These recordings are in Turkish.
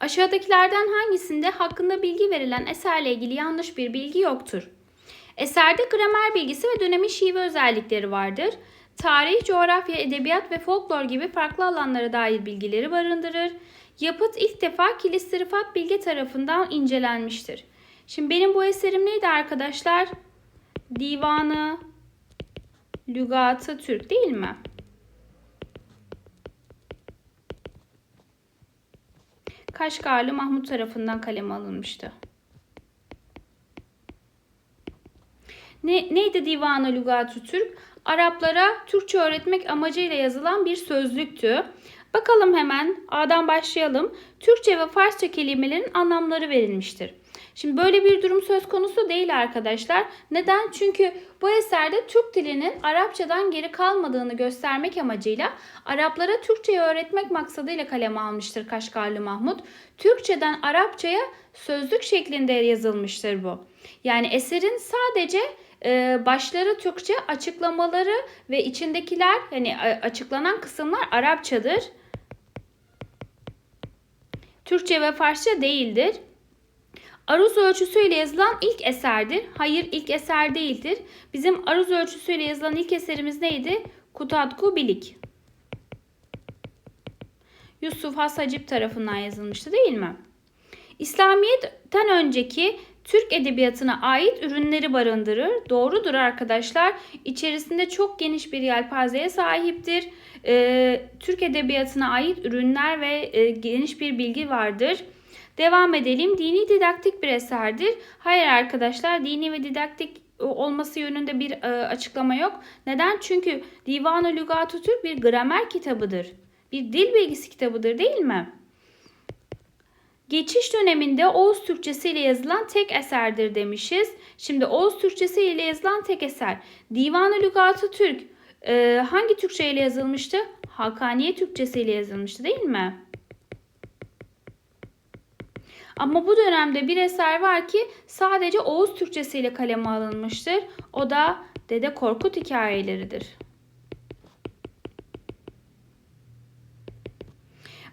Aşağıdakilerden hangisinde hakkında bilgi verilen eserle ilgili yanlış bir bilgi yoktur? Eserde gramer bilgisi ve dönemin şive özellikleri vardır. Tarih, coğrafya, edebiyat ve folklor gibi farklı alanlara dair bilgileri barındırır. Yapıt ilk defa Kilisli Rıfat Bilge tarafından incelenmiştir. Şimdi benim bu eserim neydi arkadaşlar? Divanı Lügatı Türk değil mi? Kaşgarlı Mahmut tarafından kaleme alınmıştı. Ne, neydi Divanı Lügatü Türk? Araplara Türkçe öğretmek amacıyla yazılan bir sözlüktü. Bakalım hemen A'dan başlayalım. Türkçe ve Farsça kelimelerin anlamları verilmiştir. Şimdi böyle bir durum söz konusu değil arkadaşlar. Neden? Çünkü bu eserde Türk dilinin Arapçadan geri kalmadığını göstermek amacıyla Araplara Türkçeyi öğretmek maksadıyla kaleme almıştır Kaşgarlı Mahmut. Türkçeden Arapçaya sözlük şeklinde yazılmıştır bu. Yani eserin sadece e, başları Türkçe, açıklamaları ve içindekiler yani açıklanan kısımlar Arapçadır. Türkçe ve Farsça değildir. Aruz ölçüsüyle yazılan ilk eserdir. Hayır ilk eser değildir. Bizim aruz ölçüsüyle yazılan ilk eserimiz neydi? Kutatku Bilik. Yusuf Has Hacip tarafından yazılmıştı değil mi? İslamiyet'ten önceki Türk edebiyatına ait ürünleri barındırır. Doğrudur arkadaşlar. İçerisinde çok geniş bir yelpazeye sahiptir. Ee, Türk edebiyatına ait ürünler ve e, geniş bir bilgi vardır. Devam edelim. Dini didaktik bir eserdir. Hayır arkadaşlar dini ve didaktik olması yönünde bir e, açıklama yok. Neden? Çünkü Divan-ı Lügat-ı Türk bir gramer kitabıdır. Bir dil bilgisi kitabıdır değil mi? Geçiş döneminde Oğuz Türkçesi ile yazılan tek eserdir demişiz. Şimdi Oğuz Türkçesi ile yazılan tek eser. Divan-ı Lügat-ı Türk e, hangi Türkçe ile yazılmıştı? Hakaniye Türkçesi ile yazılmıştı değil mi? Ama bu dönemde bir eser var ki sadece Oğuz Türkçesi ile kaleme alınmıştır. O da Dede Korkut hikayeleridir.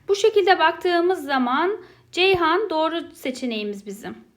Bu şekilde baktığımız zaman Ceyhan doğru seçeneğimiz bizim.